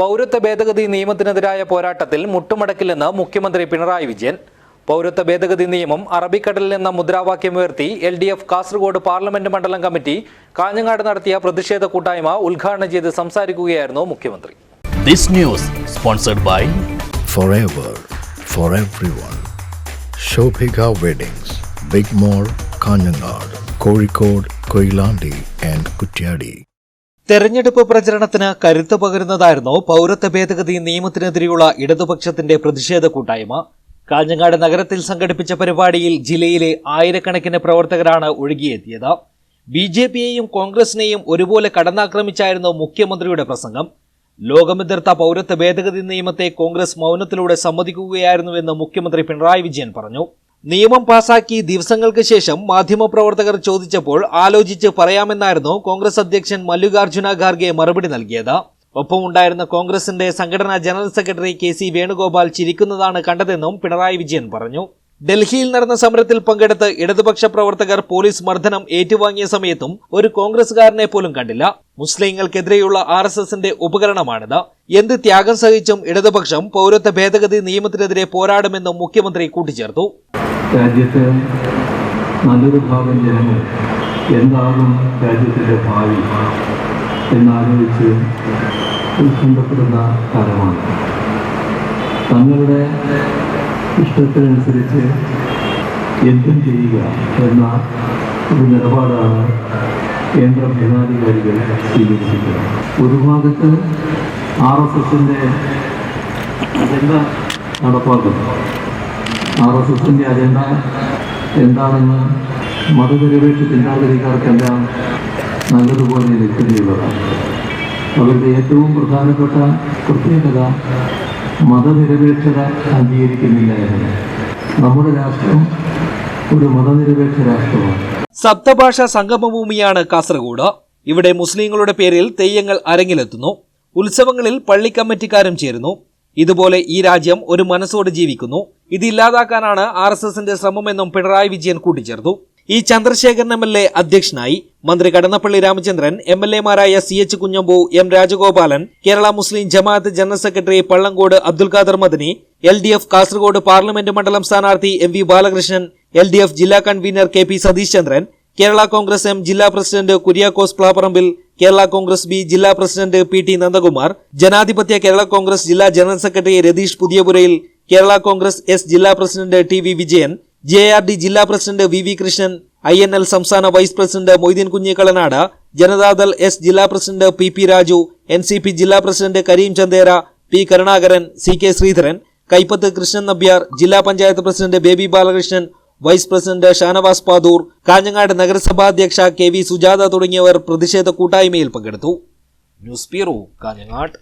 പൗരത്വ ഭേദഗതി നിയമത്തിനെതിരായ പോരാട്ടത്തിൽ മുട്ടുമടക്കില്ലെന്ന് മുഖ്യമന്ത്രി പിണറായി വിജയൻ പൗരത്വ ഭേദഗതി നിയമം അറബിക്കടലിൽ എന്ന മുദ്രാവാക്യമുയർത്തി L D F Kasaragod parliament മണ്ഡലം കമ്മിറ്റി കാഞ്ഞങ്ങാട് നടത്തിയ പ്രതിഷേധ കൂട്ടായ്മ ഉദ്ഘാടനം ചെയ്ത് സംസാരിക്കുകയായിരുന്നു മുഖ്യമന്ത്രി This news sponsored by forever for everyone. Shobhika Weddings, Big Mall, Kanyanad, Kozhikode, Koilandi and Kutyadi. തെരഞ്ഞെടുപ്പ് പ്രചരണത്തിന് കരുത്തു പകരുന്നതായിരുന്നു പൗരത്വ ഭേദഗതി നിയമത്തിനെതിരെയുള്ള ഇടതുപക്ഷത്തിന്റെ പ്രതിഷേധ കൂട്ടായ്മ. കാഞ്ഞങ്ങാട് നഗരത്തിൽ സംഘടിപ്പിച്ച പരിപാടിയിൽ ജില്ലയിലെ ആയിരക്കണക്കിന് പ്രവർത്തകരാണ് ഒഴുകിയെത്തിയത്. ബി ജെ പിയെയും കോൺഗ്രസിനെയും ഒരുപോലെ കടന്നാക്രമിച്ചായിരുന്നു മുഖ്യമന്ത്രിയുടെ പ്രസംഗം. ലോകമെതിർത്ത പൗരത്വ ഭേദഗതി നിയമത്തെ കോൺഗ്രസ് മൗനത്തിലൂടെ സമ്മതിക്കുകയായിരുന്നുവെന്ന് മുഖ്യമന്ത്രി പിണറായി വിജയൻ പറഞ്ഞു. നിയമം പാസാക്കി ദിവസങ്ങൾക്ക് ശേഷം മാധ്യമപ്രവർത്തകർ ചോദിച്ചപ്പോൾ ആലോചിച്ച് പറയാമെന്നായിരുന്നു കോൺഗ്രസ് അധ്യക്ഷൻ മല്ലികാർജുന ഖാർഗെ മറുപടി നൽകിയത്. ഒപ്പമുണ്ടായിരുന്ന കോൺഗ്രസിന്റെ സംഘടനാ general secretary K C Venugopal ചിരിക്കുന്നതാണ് കണ്ടതെന്നും പിണറായി വിജയൻ പറഞ്ഞു. ഡൽഹിയിൽ നടന്ന സമരത്തിൽ പങ്കെടുത്ത് ഇടതുപക്ഷ പ്രവർത്തകർ പോലീസ് മർദ്ദനം ഏറ്റുവാങ്ങിയ സമയത്തും ഒരു കോൺഗ്രസുകാരനെ പോലും കണ്ടില്ല. മുസ്ലിങ്ങൾക്കെതിരെയുള്ള ആർ എസ് എസിന്റെ ഉപകരണമാണിത്. എന്ത് ത്യാഗം സഹിച്ചും ഇടതുപക്ഷം പൗരത്വ ഭേദഗതി നിയമത്തിനെതിരെ പോരാടുമെന്നും മുഖ്യമന്ത്രി കൂട്ടിച്ചേർത്തു. രാജ്യത്ത് നല്ലൊരു ഭാഗം ജനങ്ങൾ എന്താകും രാജ്യത്തിന്റെ ഭാവി എന്നാലോചിച്ച് ഉത്കണ്ഠപ്പെടുന്ന കാലമാണ്. തങ്ങളുടെ ഇഷ്ടത്തിനനുസരിച്ച് എന്തും ചെയ്യുക എന്ന ഒരു നിലപാടാണ് കേന്ദ്ര ഭരണാധികാരികൾ സ്വീകരിച്ചിട്ടുള്ളത്. ഒരു ഭാഗത്ത് ആർ എസ് എസിന്റെ അജണ്ട നടപ്പാക്കുന്നു. ആർ എസ് എസിന്റെ അജണ്ട എന്താണെന്ന് മതനിരപേക്ഷ ചിന്താഗതിക്കാർക്കെല്ലാം നല്ലതുപോലെ ലഭ്യതയുള്ളതാണ് അവരുടെ ഏറ്റവും പ്രധാനപ്പെട്ട പ്രത്യേകത മതനിരപേക്ഷത അംഗീകരിക്കുന്നില്ല എന്നത് നമ്മുടെ രാഷ്ട്രം ഒരു മതനിരപേക്ഷ രാഷ്ട്രമാണ്. സപ്തഭാഷ സംഗമഭൂമിയാണ് കാസർഗോഡ്. ഇവിടെ മുസ്ലിങ്ങളുടെ പേരിൽ തെയ്യങ്ങൾ അരങ്ങിലെത്തുന്നു. ഉത്സവങ്ങളിൽ പള്ളി കമ്മിറ്റിക്കാരും ചേരുന്നു. ഇതുപോലെ ഈ രാജ്യം ഒരു മനസ്സോട് ജീവിക്കുന്നു. ഇത് ഇല്ലാതാക്കാനാണ് ആർ എസ് എസിന്റെ ശ്രമമെന്നും പിണറായി വിജയൻ കൂട്ടിച്ചേർത്തു. ഈ ചന്ദ്രശേഖരൻ എം എൽ എ അധ്യക്ഷനായി മന്ത്രി Kadannappalli Ramachandran M L എമാരായ C H Kunhambu M Rajagopalan Kerala Muslim Jamaat general secretary Pallangod Abdul Khader Madani L D F Kasaragod parliament മണ്ഡലം സ്ഥാനാർത്ഥി M V Balakrishnan L D F ജില്ലാ convener K P Satheesh Chandran Kerala Congress M ജില്ലാ president Kuriakose Plapparambil Kerala Congress B ജില്ലാ president P T Nandakumar Janadhipathya Kerala Congress ജില്ലാ general secretary Ratheesh Puthiyapurayil Kerala Congress S ജില്ലാ president T V Vijayan J R D ജില്ലാ president V V Krishnan I N L സംസ്ഥാന vice president Moideen Kunhikalanad Janata Dal S ജില്ലാ president P P Raju N C P ജില്ലാ president Kareem Chandera P Karunakaran C K Sreedharan Kaippath Krishnan Nambiar ജില്ലാ panchayat president Baby Balakrishnan vice president Shanavas Padoor Kanhangad നഗരസഭാ അധ്യക്ഷ K V Sujatha തുടങ്ങിയവർ പ്രതിഷേധ കൂട്ടായ്മയിൽ പങ്കെടുത്തു. News bureau Kanhangad.